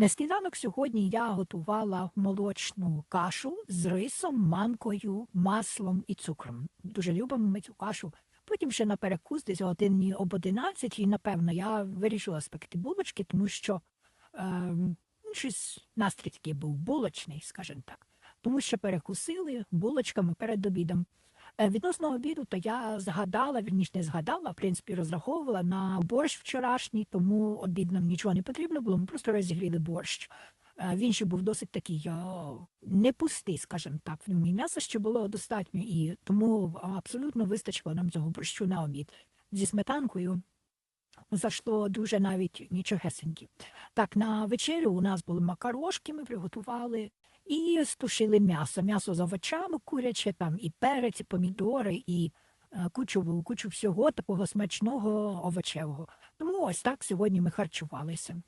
На сніданок сьогодні я готувала молочну кашу з рисом, манкою, маслом і цукром. Дуже любимо ми цю кашу. Потім ще на перекус десь годині об 11, і напевно я вирішила спекти булочки, тому що ну, щось настрій такий був булочний, скажімо так. Тому що перекусили булочками перед обідом. Е, Відносно обіду, то я згадала, вірніше не згадала, в принципі, розраховувала на борщ вчорашній, тому обід нам нічого не потрібно було, ми просто розігріли борщ. Е, Він ще був досить такий не пустий, скажімо так. В м'яса ще було достатньо, і тому абсолютно вистачило нам цього борщу на обід зі сметанкою. Зайшло дуже навіть нічогесенькі. Так, на вечерю у нас були макарошки, ми приготували і стушили м'ясо. М'ясо з овочами куряче, там і перець, і помідори, і е, кучу, кучу всього такого смачного овочевого. Тому ось так сьогодні ми харчувалися.